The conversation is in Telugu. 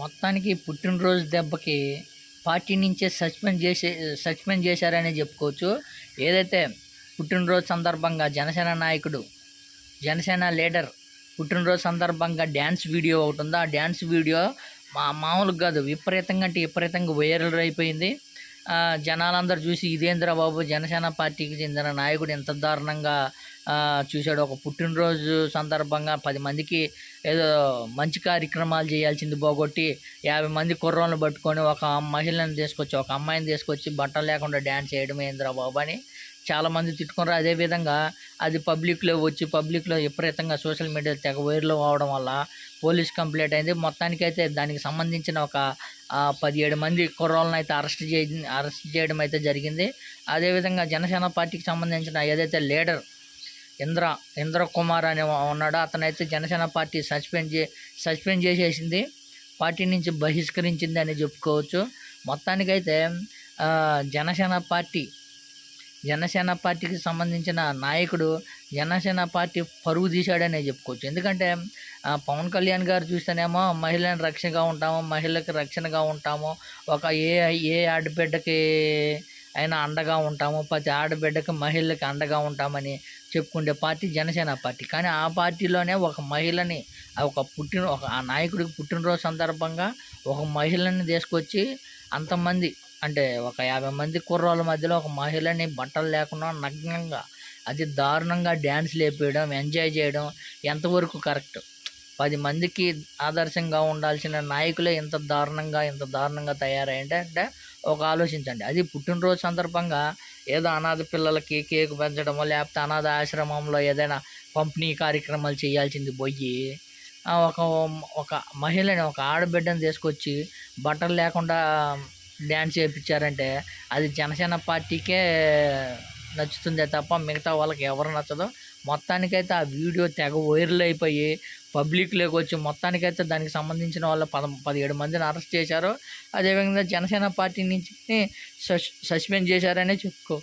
మొత్తానికి పుట్టినరోజు దెబ్బకి పార్టీ నుంచే సస్పెండ్ చేసే సస్పెండ్ చేశారనే చెప్పుకోవచ్చు. ఏదైతే పుట్టినరోజు సందర్భంగా జనసేన నాయకుడు జనసేన లీడర్ పుట్టినరోజు సందర్భంగా డ్యాన్స్ వీడియో ఒకటి ఉందో. ఆ డ్యాన్స్ వీడియో మా మామూలుగా కాదు విపరీతంగా అంటే విపరీతంగా వైరల్ అయిపోయింది. జనాలందరూ చూసి ఇదేంద్ర బాబు జనసేన పార్టీకి చెందిన నాయకుడు ఎంత దారుణంగా చూశాడు. ఒక పుట్టినరోజు సందర్భంగా పది మందికి ఏదో మంచి కార్యక్రమాలు చేయాల్సింది పోగొట్టి యాభై మంది కుర్రోళ్ళు పట్టుకొని ఒక మహిళను తీసుకొచ్చి ఒక అమ్మాయిని తీసుకొచ్చి బట్టలు లేకుండా డ్యాన్స్ చేయడం ఏంద్రా బాబు అని చాలామంది తిట్టుకున్నారు. అదేవిధంగా అది పబ్లిక్లో వచ్చి పబ్లిక్లో విపరీతంగా సోషల్ మీడియా తెగ వైర్లు అవడం వల్ల పోలీస్ కంప్లైంట్ అయింది. మొత్తానికైతే దానికి సంబంధించిన ఒక పదిహేడు మంది కుర్రోళ్ళని అయితే అరెస్ట్ చే అరెస్ట్ చేయడం అయితే జరిగింది. అదేవిధంగా జనసేన పార్టీకి సంబంధించిన ఏదైతే లీడర్ ఇంద్ర ఇంద్ర కుమార్ అనే ఉన్నాడో అతనైతే జనసేన పార్టీ సస్పెండ్ చే సస్పెండ్ చేసేసింది. పార్టీ నుంచి బహిష్కరించింది అని చెప్పుకోవచ్చు. మొత్తానికైతే జనసేన పార్టీ జనసేన పార్టీకి సంబంధించిన నాయకుడు జనసేన పార్టీ పరువు తీశాడనే చెప్పుకోవచ్చు. ఎందుకంటే ఆ, పవన్ కళ్యాణ్ గారు చూస్తేనేమో మహిళలను రక్షణగా ఉంటాము మహిళలకు రక్షణగా ఉంటాము ఒక ఏ ఏ ఆడబిడ్డకి అయినా అండగా ఉంటాము ప్రతి ఆడబిడ్డకి మహిళకి అండగా ఉంటామని చెప్పుకునే పార్టీ జనసేన పార్టీ. కానీ ఆ పార్టీలోనే ఒక మహిళని ఒక పుట్టిన ఒక ఆ నాయకుడికి పుట్టినరోజు సందర్భంగా ఒక మహిళని తీసుకొచ్చి అంతమంది అంటే ఒక యాభై మంది కుర్రోళ్ళ మధ్యలో ఒక మహిళని బట్టలు లేకుండా నగ్నంగా అతి దారుణంగా డ్యాన్స్ లేపేయడం ఎంజాయ్ చేయడం ఎంతవరకు కరెక్ట్? పది మందికి ఆదర్శంగా ఉండాల్సిన నాయకులే ఇంత దారుణంగా ఇంత దారుణంగా తయారయ్యంటే అంటే ఒక ఆలోచించండి. అది పుట్టినరోజు సందర్భంగా ఏదో అనాథ పిల్లలకి కేక్ పెంచడమో లేకపోతే అనాథ ఆశ్రమంలో ఏదైనా పంపిణీ కార్యక్రమాలు చేయాల్సింది పోయి ఒక ఒక మహిళని ఒక ఆడబిడ్డను తీసుకొచ్చి బట్టలు లేకుండా డ్యాన్స్ చేయించారంటే అది జనసేన పార్టీకే నచ్చుతుందే తప్ప మిగతా వాళ్ళకి ఎవరు నచ్చదు. మొత్తానికైతే ఆ వీడియో తెగ వైరల్ అయిపోయి పబ్లిక్లోకి వచ్చి మొత్తానికైతే దానికి సంబంధించిన వాళ్ళ పద పదిహేడు మందిని అరెస్ట్ చేశారు. అదేవిధంగా జనసేన పార్టీ నుంచి సస్ సస్పెండ్ చేశారనే చెప్పుకో